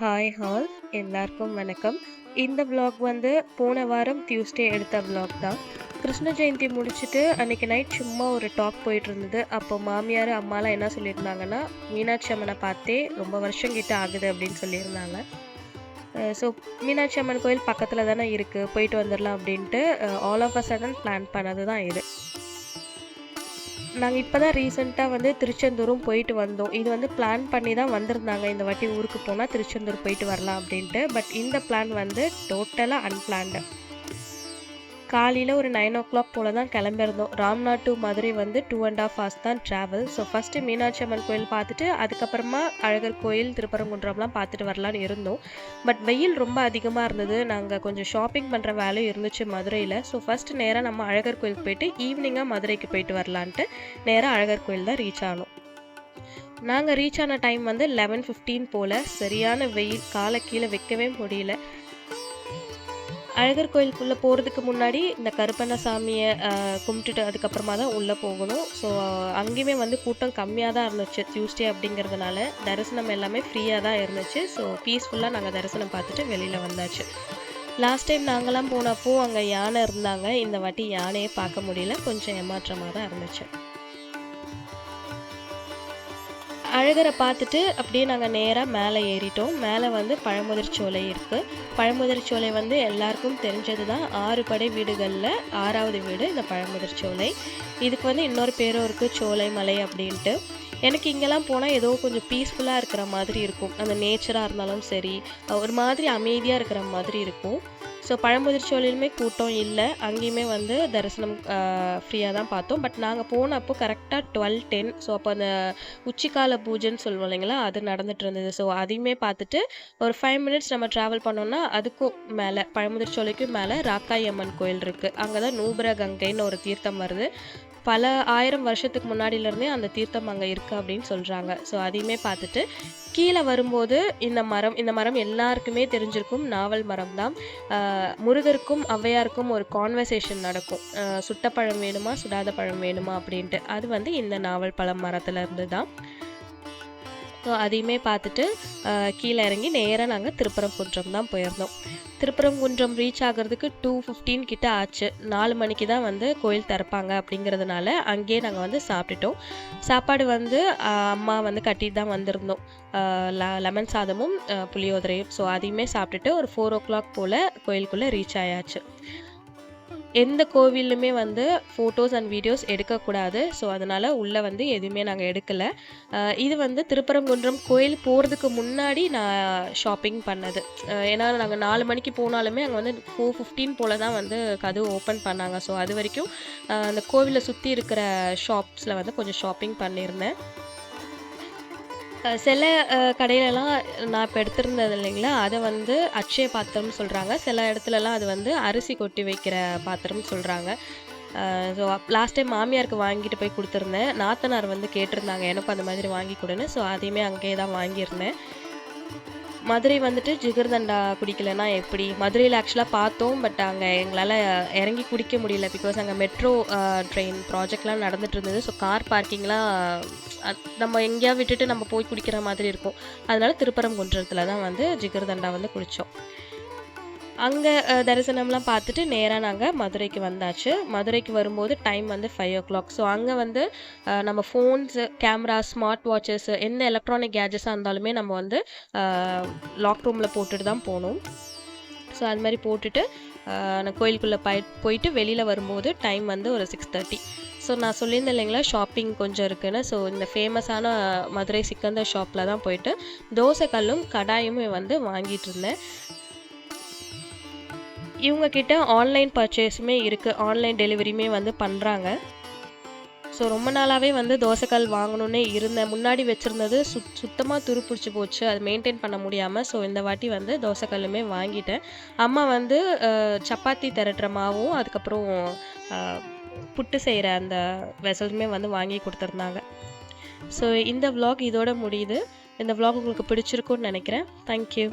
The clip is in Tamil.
ஹாய் ஹால் எல்லாருக்கும் வணக்கம். இந்த vlog வந்து போன வாரம் டியூஸ்டே எடுத்த vlog தான். கிருஷ்ண ஜெயந்தி முடிச்சுட்டு அன்னைக்கு நைட் சும்மா ஒரு டாக் போயிட்டு இருந்தது. அப்போ மாமியார் அம்மாலாம் என்ன சொல்லியிருந்தாங்கன்னா மீனாட்சி அம்மனை பார்த்தே ரொம்ப வருஷம் கிட்ட ஆகுது அப்படின்னு சொல்லியிருந்தாங்க. ஸோ மீனாட்சி அம்மன் கோயில் பக்கத்தில் தானே இருக்குது போயிட்டு வந்துடலாம் அப்படின்ட்டு all of a sudden plan பண்ணது தான் இது. நாங்கள் இப்போ தான் ரீசெண்டாக வந்து திருச்செந்தூரும் போயிட்டு வந்தோம். இது வந்து பிளான் பண்ணி தான் வந்திருந்தாங்க. இந்த வாட்டி ஊருக்கு போனால் திருச்செந்தூர் போயிட்டு வரலாம் அப்படின்ட்டு. பட் இந்த பிளான் வந்து டோட்டலாக அன்பிளான்டு காலையில் ஒரு நைன் ஓ கிளாக் போல் தான் கிளம்பியிருந்தோம். ராம்நாத் டு மதுரை வந்து டூ அண்ட் ஆஃப் ஹவர்ஸ் தான் travel so first Meenakshi Amman கோயில் பார்த்துட்டு அதுக்கப்புறமா அழகர் கோயில் திருப்பரங்குன்றம்லாம் பார்த்துட்டு வரலான்னு இருந்தோம். பட் வெயில் ரொம்ப அதிகமாக இருந்தது. நாங்கள் கொஞ்சம் ஷாப்பிங் பண்ணுற வேலையும் இருந்துச்சு மதுரையில். ஸோ ஃபஸ்ட்டு நேராக நம்ம அழகர் கோயிலுக்கு போயிட்டு ஈவினிங்காக மதுரைக்கு போயிட்டு வரலான்ட்டு நேராக அழகர் கோயில் தான் ரீச் ஆனோம். நாங்கள் ரீச் ஆன டைம் வந்து லெவன் ஃபிஃப்டீன் போல். சரியான வெயில் காலை கீழே வைக்கவே முடியல. அழகர் கோயிலுக்குள்ளே போகிறதுக்கு முன்னாடி இந்த கருப்பண்ண சாமியை கும்பிட்டுட்டு அதுக்கப்புறமா தான் உள்ளே போகணும். ஸோ அங்கேயுமே வந்து கூட்டம் கம்மியாக தான் இருந்துச்சு. டியூஸ்டே அப்படிங்கிறதுனால தரிசனம் எல்லாமே ஃப்ரீயாக தான் இருந்துச்சு. ஸோ பீஸ்ஃபுல்லாக நாங்கள் தரிசனம் பார்த்துட்டு வெளியில் வந்தாச்சு. லாஸ்ட் டைம் நாங்களாம் போனப்போ அங்கே யானை இருந்தாங்க. இந்த வாட்டி யானையே பார்க்க முடியல. கொஞ்சம் ஏமாற்றமாக தான் இருந்துச்சு. அழகரை பார்த்துட்டு அப்படியே நாங்கள் நேராக மேலே ஏறிட்டோம். மேலே வந்து பழமுதிர் சோலை இருக்குது பழமுதிர் சோலை வந்து எல்லாருக்கும் தெரிஞ்சது தான் ஆறு படை வீடுகளில் ஆறாவது வீடு இந்த பழமுதிர்ச்சோலை இதுக்கு வந்து இன்னொரு பேரும் இருக்குது சோலை மலை அப்படின்ட்டு. எனக்கு இங்கெல்லாம் போனால் ஏதோ கொஞ்சம் பீஸ்ஃபுல்லாக இருக்கிற மாதிரி இருக்கும். அந்த நேச்சராக இருந்தாலும் சரி ஒரு மாதிரி அமைதியாக இருக்கிற மாதிரி இருக்கும். ஸோ பழமுதிர் சோலையிலுமே கூட்டம் இல்லை. அங்கேயுமே வந்து தரிசனம் ஃப்ரீயாக தான் பார்த்தோம். பட் நாங்கள் போனப்போ கரெக்டாக டுவெல் டென் ஸோ அப்போ அந்த உச்சிக்கால பூஜைன்னு சொல்லுவோம் இல்லைங்களா? அது நடந்துட்டு இருந்தது. ஸோ அதையுமே பார்த்துட்டு ஒரு ஃபைவ் மினிட்ஸ் நம்ம ட்ராவல் பண்ணோம்னா அதுக்கும் மேலே பழமுதிர் சோலைக்கும் மேலே ராக்காயம்மன் கோயில் இருக்குது அங்கே தான் நூபுர கங்கைன்னு ஒரு தீர்த்தம் வருது. பல ஆயிரம் வருஷத்துக்கு முன்னாடியிலேருந்தே அந்த தீர்த்தம் அங்கே இருக்குது அப்படின்னு சொல்கிறாங்க ஸோ அதையுமே பார்த்துட்டு கீழே வரும்போது இந்த மரம் இந்த மரம் எல்லாருக்குமே தெரிஞ்சிருக்கும் நாவல் மரம் தான். முருகருக்கும் ஔவையாருக்கும் ஒரு கான்வர்சேஷன் நடக்கும். சுட்ட பழம் வேணுமா சுடாத பழம் வேணுமா அப்படின்ட்டு. அது வந்து இந்த நாவல் பழம் மரத்துலேருந்து தான் ஸோ அதையுமே பார்த்துட்டு கீழே இறங்கி நேராக நாங்கள் திருப்பரங்குன்றம் தான் போயிருந்தோம். திருப்பரங்குன்றம் ரீச் ஆகிறதுக்கு டூ ஃபிஃப்டீன் கிட்ட ஆச்சு. நாலு மணிக்கு தான் வந்து கோயில் திறப்பாங்க அப்படிங்கிறதுனால அங்கேயே நாங்கள் வந்து சாப்பிட்டுட்டோம். சாப்பாடு வந்து அம்மா வந்து கட்டிட்டு தான் வந்திருந்தோம். லெமன் சாதமும் புளியோதரையும். ஸோ அதையுமே சாப்பிட்டுட்டு ஒரு ஃபோர் ஓ கிளாக் போல் கோயிலுக்குள்ளே ரீச் ஆயாச்சு. எந்த கோவிலுமே வந்து ஃபோட்டோஸ் அண்ட் வீடியோஸ் எடுக்கக்கூடாது. ஸோ அதனால் உள்ளே வந்து எதுவுமே நாங்கள் எடுக்கலை. இது வந்து திருப்பரங்குன்றம் கோயில் போகிறதுக்கு முன்னாடி நான் ஷாப்பிங் பண்ணது. ஏன்னா நாங்கள் நாலு மணிக்கு போனாலுமே அங்கே வந்து ஃபோர் ஃபிஃப்டீன் போல் தான் வந்து கதவு ஓப்பன் பண்ணாங்க. ஸோ அது வரைக்கும் அந்த கோவிலை சுற்றி இருக்கிற ஷாப்ஸில் வந்து கொஞ்சம் ஷாப்பிங் பண்ணியிருந்தேன் சில கடையிலலாம் நான் இப்போ எடுத்திருந்தது இல்லைங்களா? அதை வந்து அட்சய பாத்திரம்னு சொல்கிறாங்க சில இடத்துலலாம் அது வந்து அரிசி கொட்டி வைக்கிற பாத்திரம்னு சொல்கிறாங்க ஸோ லாஸ்ட் டைம் மாமியாருக்கு வாங்கிட்டு போய் கொடுத்துருந்தேன். நாத்தனார் வந்து கேட்டிருந்தாங்க. எனக்கும் அந்த மாதிரி வாங்கி கொடுன்னு. ஸோ அதையுமே அங்கேயே தான் வாங்கியிருந்தேன். மதுரை வந்துட்டு ஜிகர்தண்டா குடிக்கலைன்னா எப்படி? மதுரையில் ஆக்சுவலாக பார்த்தோம் பட் அங்கே எங்களால் இறங்கி குடிக்க முடியல. பிகாஸ் அங்கே மெட்ரோ ட்ரெயின் ப்ராஜெக்ட்லாம் நடந்துட்டு இருந்தது. ஸோ கார் பார்க்கிங்லாம் நம்ம எங்கேயா விட்டுட்டு நம்ம போய் குடிக்கிற மாதிரி இருக்கும். அதனால திருப்பரங்குன்றத்தில் தான் வந்து ஜிகர்தண்டா வந்து குடித்தோம் அங்கே தரிசனம்லாம் பார்த்துட்டு நேராக நாங்கள் மதுரைக்கு வந்தாச்சு. மதுரைக்கு வரும்போது டைம் வந்து ஃபைவ் ஓ கிளாக் ஸோ அங்கே வந்து நம்ம ஃபோன்ஸு கேமரா ஸ்மார்ட் வாட்சஸ் எந்த எலக்ட்ரானிக் கேஜெட்ஸாக இருந்தாலுமே நம்ம வந்து லாக் ரூமில் போட்டுட்டு தான் போகணும். ஸோ அது மாதிரி போட்டுட்டு நான் கோயிலுக்குள்ளே போய் போயிட்டு வெளியில் வரும்போது டைம் வந்து ஒரு சிக்ஸ் தேர்ட்டி ஸோ நான் சொல்லியிருந்தேன் இல்லைங்களா ஷாப்பிங் கொஞ்சம் இருக்குன்னு. ஸோ இந்த ஃபேமஸான மதுரை சிக்கந்தர் ஷாப்பில் தான் போயிட்டு தோசை கல்லும் கடாயும் வந்து வாங்கிட்டு இருந்தேன். இவங்கக்கிட்ட ஆன்லைன் பர்ச்சேஸுமே இருக்குது ஆன்லைன் டெலிவரியுமே வந்து பண்ணுறாங்க ஸோ ரொம்ப நாளாகவே வந்து தோசைக்கல் வாங்கணுன்னே இருந்தேன். முன்னாடி வச்சுருந்தது சுத் சுத்தமாக துருப்பிடிச்சி போச்சு. அது மெயின்டைன் பண்ண முடியாமல் ஸோ இந்த வாட்டி வந்து தோசைக்கல்லுமே வாங்கிட்டேன். அம்மா வந்து சப்பாத்தி திரட்டுற மாவும் அதுக்கப்புறம் புட்டு செய்கிற அந்த வெசல்ஸுமே வந்து வாங்கி கொடுத்துருந்தாங்க. ஸோ இந்த விலாக் இதோட முடியுது. இந்த விலாக் உங்களுக்கு பிடிச்சிருக்குன்னு நினைக்கிறேன். தேங்க்யூ